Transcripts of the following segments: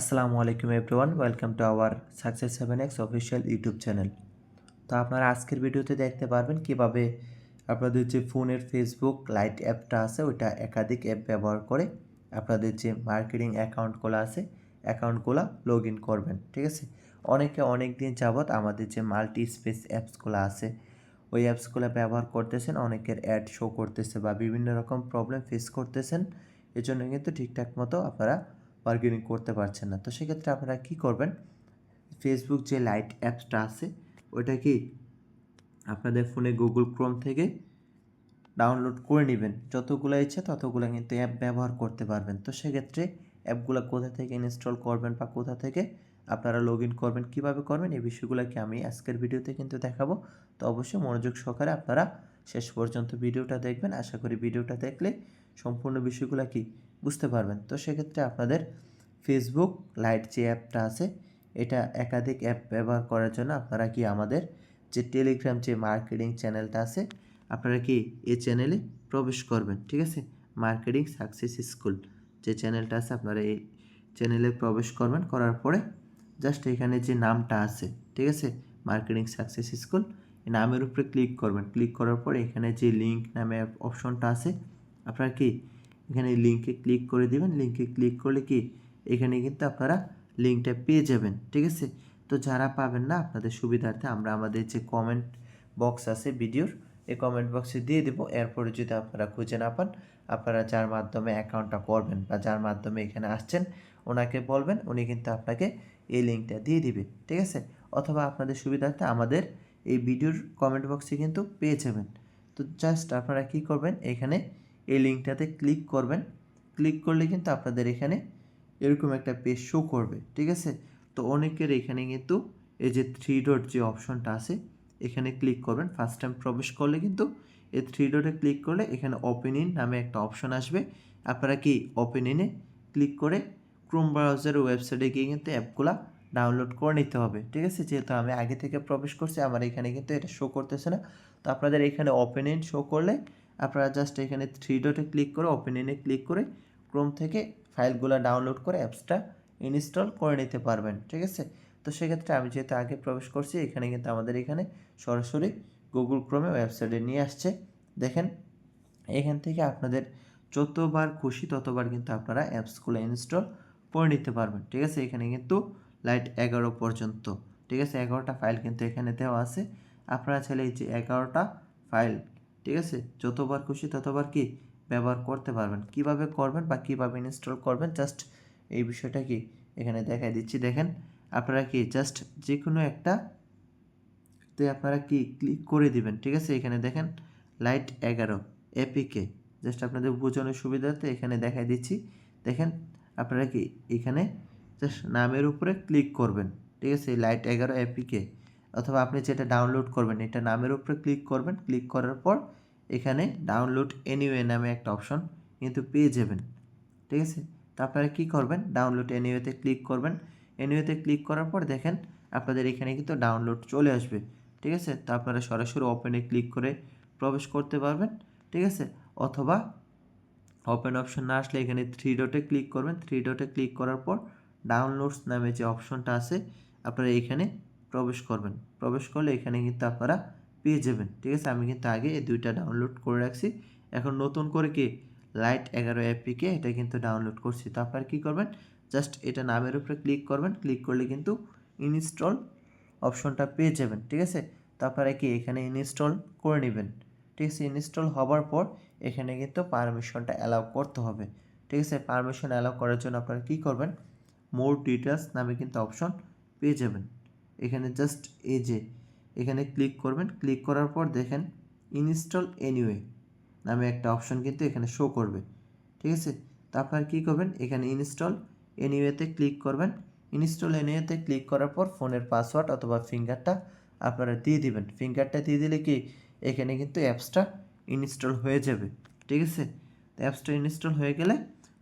আসসালামু আলাইকুম everyone, welcome to our success seven X official YouTube channel. তো আপনারা আজকের ভিডিওতে দেখতে পারবেন কীভাবে আপনাদের যে ফোনের ফেসবুক লাইট অ্যাপটা আছে, ওইটা একাধিক অ্যাপ ব্যবহার করে আপনাদের যে মার্কেটিং অ্যাকাউন্টগুলো আছে, অ্যাকাউন্টগুলো লগ ইন করবেন, ঠিক আছে? অনেকে অনেক দিন যাবৎ আমাদের যে মাল্টি স্পেস অ্যাপসগুলো আছে, ওই অ্যাপসগুলো ব্যবহার করতেছেন, অনেকের অ্যাড শো করতেছে বা বিভিন্ন রকম প্রবলেম ফেস করতেছেন। এজন্য কিন্তু ঠিকঠাক মতো আপনারা বার্গেনিং করতে পারছেন না। তো সেক্ষেত্রে আপনারা কী করবেন? ফেসবুক যে লাইট অ্যাপসটা আছে, ওইটা কি আপনাদের ফোনে গুগল ক্রোম থেকে ডাউনলোড করে নেবেন। যতগুলো ইচ্ছে ততগুলো কিন্তু অ্যাপ ব্যবহার করতে পারবেন। তো সেক্ষেত্রে অ্যাপগুলো কোথা থেকে ইনস্টল করবেন বা কোথা থেকে আপনারা লগ ইন করবেন, কীভাবে করবেন, এই বিষয়গুলোকে আমি আজকের ভিডিওতে কিন্তু দেখাবো। তো অবশ্যই মনোযোগ সহকারে আপনারা শেষ পর্যন্ত ভিডিওটা দেখবেন। আশা করি ভিডিওটা দেখলে সম্পূর্ণ বিষয়গুলো কি বুঝতে পারবেন। তো সেক্ষেত্রে আপনাদের ফেসবুক লাইট যে অ্যাপটা আছে, এটা একাধিক অ্যাপ ব্যবহার করার জন্য আপনারা কি আমাদের যে টেলিগ্রাম যে মার্কেটিং চ্যানেলটা আছে, আপনারা কি এই চ্যানেলে প্রবেশ করবেন। ঠিক আছে? মার্কেটিং সাকসেস স্কুল যে চ্যানেলটা আছে, আপনারা এই চ্যানেলে প্রবেশ করবেন। করার পরে জাস্ট এখানে যে নামটা আছে, ঠিক আছে? মার্কেটিং সাকসেস স্কুল নামের উপরে ক্লিক করবেন। ক্লিক করার পরে এখানে যে লিঙ্ক নামে অপশনটা আছে, আপনারা কি এখানে লিঙ্কে ক্লিক করে দিবেন। লিঙ্কে ক্লিক করলে কি এখানে কিন্তু আপনারা লিঙ্কটা পেয়ে যাবেন, ঠিক আছে? তো যারা পাবেন না, আপনাদের সুবিধার্থে আমরা আমাদের যে কমেন্ট বক্স আছে ভিডিওর, এই কমেন্ট বক্সে দিয়ে দেবো। এরপরে যদি আপনারা খুঁজে না পান, আপনারা যার মাধ্যমে অ্যাকাউন্টটা করবেন বা যার মাধ্যমে এখানে আসছেন, ওনাকে বলবেন, উনি কিন্তু আপনাকে এই লিঙ্কটা দিয়ে দিবে, ঠিক আছে? অথবা আপনাদের সুবিধার্থে আমাদের এই ভিডিওর কমেন্ট বক্সে কিন্তু পেয়ে যাবেন। তো জাস্ট আপনারা কি করবেন, এখানে এই লিঙ্কটাতে ক্লিক করবেন। ক্লিক করলে কিন্তু আপনাদের এখানে এরকম একটা পেজ শো করবে, ঠিক আছে? তো অনেকের এখানে কিন্তু এই যে থ্রি ডট যে অপশনটা আছে, এখানে ক্লিক করবেন। ফার্স্ট টাইম প্রবেশ করলে কিন্তু এই থ্রি ডটে ক্লিক করলে এখানে ওপেন ইন নামে একটা অপশন আসবে। আপনারা কি ওপেন ইনে ক্লিক করে ক্রোম ব্রাউজারের ওয়েবসাইটে গিয়ে কিন্তু অ্যাপগুলো ডাউনলোড করে নিতে হবে, ঠিক আছে? যেহেতু আমি আগে থেকে প্রবেশ করছি, আমার এখানে কিন্তু এটা শো করতেছে না। তো আপনাদের এখানে ওপেন ইন শো করলে আপনারা জাস্ট এখানে থ্রি ডটে ক্লিক করে ওপেন ইনে ক্লিক করে ক্রোম থেকে ফাইলগুলো ডাউনলোড করে অ্যাপসটা ইনস্টল করে নিতে পারবেন, ঠিক আছে? তো সেক্ষেত্রে আমি যেহেতু আগে প্রবেশ করছি, এখানে কিন্তু আমাদের এখানে সরাসরি গুগল ক্রোমে ওয়েবসাইটে নিয়ে আসছে। দেখেন, এখান থেকে আপনাদের যতবার খুশি ততবার কিন্তু আপনারা অ্যাপসগুলো ইনস্টল করে নিতে পারবেন, ঠিক আছে? এখানে কিন্তু লাইট এগারো পর্যন্ত। ঠিক আছে? এগারোটা ফাইল কিন্তু এখানে দেওয়া আছে। আপনারা চাইলে এই যে এগারোটা ফাইল, ঠিক আছে? যতবার খুশি ততবার কি ব্যবহার করতে পারবেন। কীভাবে করবেন বা কীভাবে ইনস্টল করবেন, জাস্ট এই বিষয়টা কি এখানে দেখাই দিচ্ছি। দেখেন, আপনারা কি জাস্ট যে কোনো একটা তে আপনারা কি ক্লিক করে দিবেন, ঠিক আছে? এখানে দেখেন, লাইট এগারো এপিকে জাস্ট আপনাদের বোঝানোর সুবিধার্থে এখানে দেখাই দিচ্ছি। দেখেন, আপনারা কি এখানে জাস্ট নামের উপরে ক্লিক করবেন। ঠিক আছে? লাইট এগারো এপিকে অথবা আপনি যেটা ডাউনলোড করবেন, এটা নামের উপরে ক্লিক করবেন। ক্লিক করার পর এখানে ডাউনলোড এনিওয়ে নামে একটা অপশন কিন্তু পেয়ে যাবেন। ঠিক আছে? তো আপনারা কী করবেন? ডাউনলোড এনিওয়েতে ক্লিক করবেন। এনিওয়েতে ক্লিক করার পর দেখেন আপনাদের এখানে কিন্তু ডাউনলোড চলে আসবে। ঠিক আছে? তো আপনারা সরাসরি ওপেনে ক্লিক করে প্রবেশ করতে পারবেন। ঠিক আছে? অথবা ওপেন অপশন না আসলে এখানে থ্রি ডটে ক্লিক করবেন। থ্রি ডটে ক্লিক করার পর ডাউনলোডস নামে যে অপশনটা আছে, আপনারা এখানে প্রবেশ করবেন। প্রবেশ করলে এখানে কিন্তু আপনারা পেয়ে যাবেন। ঠিক আছে? আমি কিন্তু আগে এই দুইটা ডাউনলোড করে রাখছি। এখন নতুন করে কি লাইট এগারো অ্যাপিকে এটা কিন্তু ডাউনলোড করছি। তো আপনারা কী করবেন? জাস্ট এটা নামের উপরে ক্লিক করবেন। ক্লিক করলে কিন্তু ইনস্টল অপশনটা পেয়ে যাবেন। ঠিক আছে? তো আপনারা কি এখানে ইনস্টল করে নেবেন। ঠিক আছে? ইনস্টল হওয়ার পর এখানে কিন্তু পারমিশনটা অ্যালাউ করতে হবে। ঠিক আছে? পারমিশন অ্যালাউ করার জন্য আপনারা কী করবেন? মোর ডিটেলস নামে কিন্তু অপশন পেয়ে যাবেন। এখানে জাস্ট এই যে, এখানে ক্লিক করবেন। ক্লিক করার পর দেখেন ইনস্টল এনিওয়ে নামে একটা অপশন কিন্তু এখানে শো করবে। ঠিক আছে? তো আপনারা কী করবেন? এখানে ইনস্টল এনিওয়েতে ক্লিক করবেন। ইনস্টল এনিওয়েতে ক্লিক করার পর ফোনের পাসওয়ার্ড অথবা ফিঙ্গারটা আপনারা দিয়ে দিবেন। ফিঙ্গারটা দিয়ে দিলে কি? এখানে কিন্তু অ্যাপসটা ইনস্টল হয়ে যাবে। ঠিক আছে? অ্যাপসটা ইনস্টল হয়ে গেলে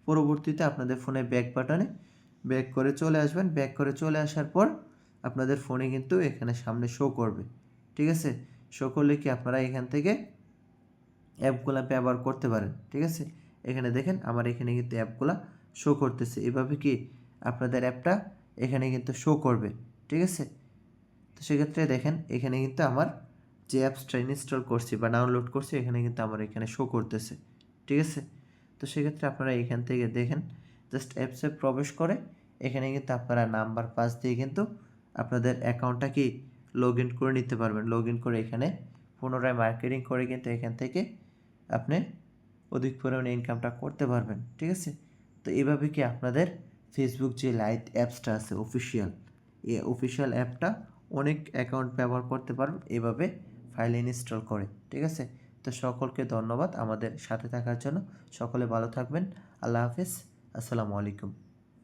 পরবর্তীতে আপনাদের ফোনে ব্যাক বাটনে ব্যাক করে চলে আসবেন। ব্যাক করে চলে আসার পর আপনাদের ফোনে কিন্তু এখানে সামনে শো করবে। ঠিক আছে? শো করলে কি আপনারা এখান থেকে অ্যাপগুলো ব্যবহার করতে পারেন। ঠিক আছে? এখানে দেখেন আমার এখানে কিন্তু অ্যাপগুলো শো করতেছে। এভাবে কি আপনাদের অ্যাপটা এখানে কিন্তু শো করবে। ঠিক আছে? তো সেক্ষেত্রে দেখেন এখানে কিন্তু আমার যে অ্যাপসটা ইনস্টল করছি বা ডাউনলোড করছি, এখানে কিন্তু আমার এখানে শো করতেছে। ঠিক আছে? তো সেক্ষেত্রে আপনারা এখান থেকে দেখেন জাস্ট অ্যাপসে প্রবেশ করে এখানে কিন্তু আপনারা নাম্বার পাস দিয়ে কিন্তু আপনাদের অ্যাকাউন্টটা কি লগ ইন করে নিতে পারবেন। লগ ইন করে এখানে পুনরায় মার্কেটিং করে কিন্তু এখান থেকে আপনি অধিক পরিমাণে ইনকামটা করতে পারবেন, ঠিক আছে? তো এভাবে কি আপনাদের ফেসবুক যে লাইট অ্যাপসটা আছে অফিসিয়াল এই অফিসিয়াল অ্যাপটা অনেক অ্যাকাউন্ট ব্যবহার করতে পারবেন, এভাবে ফাইল ইনস্টল করে, ঠিক আছে? তো সকলকে ধন্যবাদ আমাদের সাথে থাকার জন্য। সকলে ভালো থাকবেন। আল্লাহ হাফিজ। আসসালামু আলাইকুম।